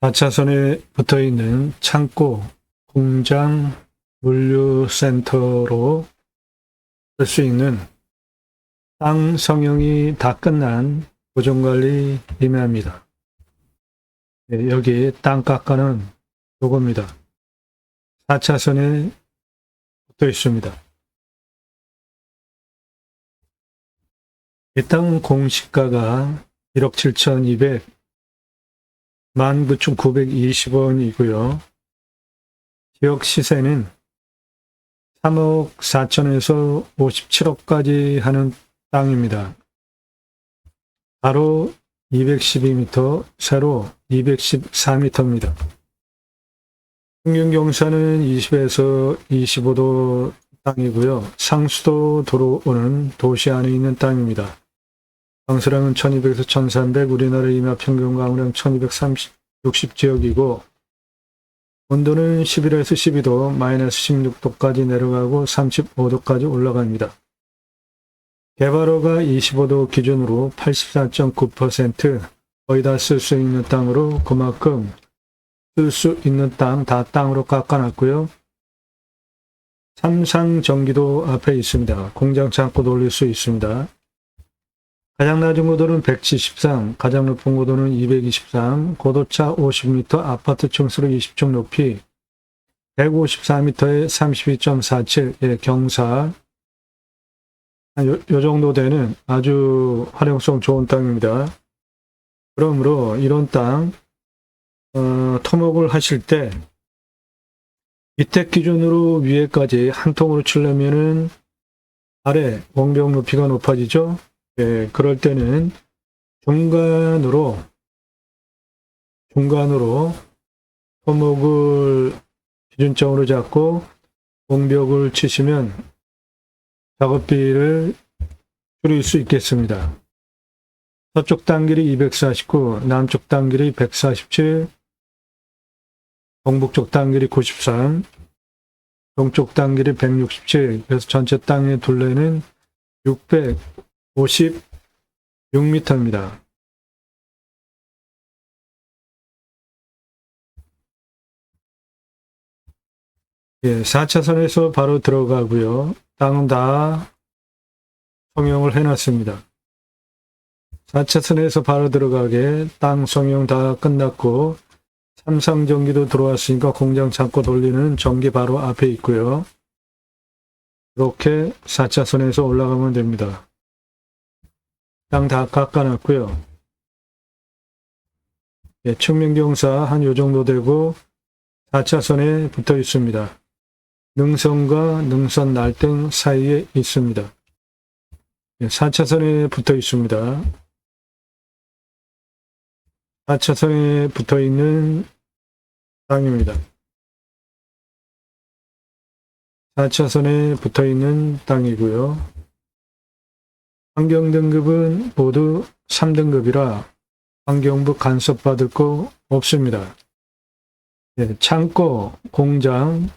4차선에 붙어 있는 창고, 공장, 물류센터로 쓸 수 있는 땅 성형이 다 끝난 보존관리 임야입니다. 네, 여기 땅깎아는 요겁니다. 4차선에 붙어 있습니다. 이 땅 공시가가 1억 7,200 19,920원이고요. 지역 시세는 3억 4천에서 57억까지 하는 땅입니다. 바로 212m, 세로 214m입니다. 평균 경사는 20에서 25도 땅이고요. 상수도 도로는 도시 안에 있는 땅입니다. 강수량은 1200에서 1300, 우리나라 임야 평균 강우량 1230, 60 지역이고, 온도는 11에서 12도, 마이너스 16도까지 내려가고 35도까지 올라갑니다. 개발호가 25도 기준으로 84.9% 거의 다 쓸 수 있는 땅으로 그만큼 쓸 수 있는 땅 다 땅으로 깎아놨고요. 삼상 전기도 앞에 있습니다. 공장 창고도 올릴 수 있습니다. 가장 낮은 고도는 173, 가장 높은 고도는 223, 고도차 50m, 아파트 층수로 20층 높이, 154m에 32.47, 예, 경사, 요, 요 정도 되는 아주 활용성 좋은 땅입니다. 그러므로 이런 땅, 어, 토목을 하실 때, 밑에 기준으로 위에까지 한 통으로 치려면은 아래 원병 높이가 높아지죠? 예, 그럴 때는 중간으로 중간으로 토목을 기준점으로 잡고 공벽을 치시면 작업비를 줄일 수 있겠습니다. 서쪽 단길이 249, 남쪽 단길이 147, 동북쪽 단길이 93, 동쪽 단길이 167, 그래서 전체 땅의 둘레는 600, 56m입니다. 예, 4차선에서 바로 들어가고요. 땅은 다 성형을 해놨습니다. 4차선에서 바로 들어가게 땅 성형 다 끝났고 삼상전기도 들어왔으니까 공장 창고 돌리는 전기 바로 앞에 있고요. 이렇게 4차선에서 올라가면 됩니다. 땅다 깎아놨고요. 예, 측면경사 한 요 정도 되고 4차선에 붙어 있습니다. 능선과 능선 날등 사이에 있습니다. 예, 4차선에 붙어 있습니다. 4차선에 붙어 있는 땅입니다. 4차선에 붙어 있는 땅이고요. 환경 등급은 모두 3등급이라 환경부 간섭 받을 거 없습니다. 예, 창고, 공장,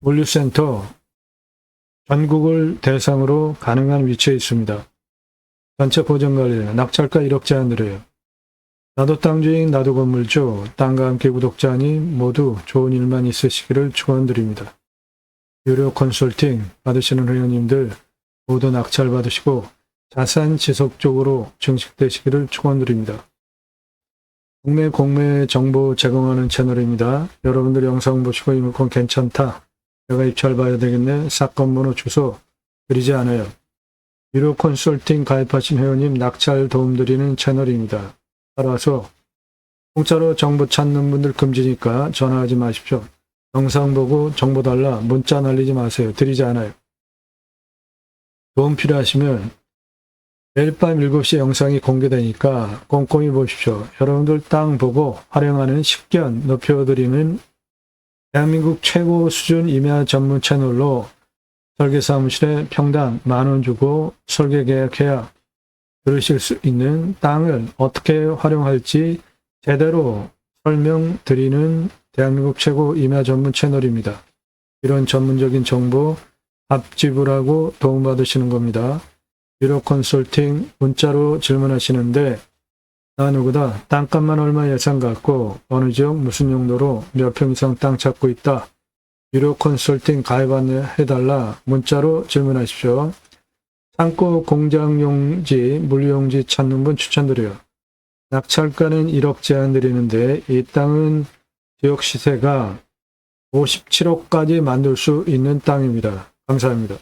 물류센터, 전국을 대상으로 가능한 위치에 있습니다. 전체 보전관리, 낙찰가 1억 제한 드려요. 나도 땅주인 나도 건물주, 땅과 함께 구독자님 모두 좋은 일만 있으시기를 축원드립니다. 유료 컨설팅 받으시는 회원님들 모두 낙찰 받으시고 자산 지속적으로 증식되시기를 축원드립니다. 국내 공매 정보 제공하는 채널입니다. 여러분들 영상 보시고 이 물건 괜찮다. 내가 입찰 봐야 되겠네. 사건 번호 주소 드리지 않아요. 유료 컨설팅 가입하신 회원님 낙찰 도움드리는 채널입니다. 따라서 공짜로 정보 찾는 분들 금지니까 전화하지 마십시오. 영상 보고 정보 달라 문자 날리지 마세요. 드리지 않아요. 도움 필요하시면 매일 밤 7시 영상이 공개되니까 꼼꼼히 보십시오. 여러분들 땅 보고 활용하는 식견 높여드리는 대한민국 최고 수준 임야 전문 채널로 설계사무실에 평당 만 원 주고 설계 계약해야 들으실 수 있는 땅을 어떻게 활용할지 제대로 설명드리는 대한민국 최고 임야 전문 채널입니다. 이런 전문적인 정보 앞지불하고 도움받으시는 겁니다. 유료 컨설팅 문자로 질문하시는데 나 누구다. 땅값만 얼마 예산 갖고 어느 지역 무슨 용도로 몇 평 이상 땅 찾고 있다. 유료 컨설팅 가입 안내해달라. 문자로 질문하십시오. 창고 공장용지, 물용지 찾는 분 추천드려요. 낙찰가는 1억 제한 드리는데 이 땅은 지역 시세가 57억까지 만들 수 있는 땅입니다. 감사합니다.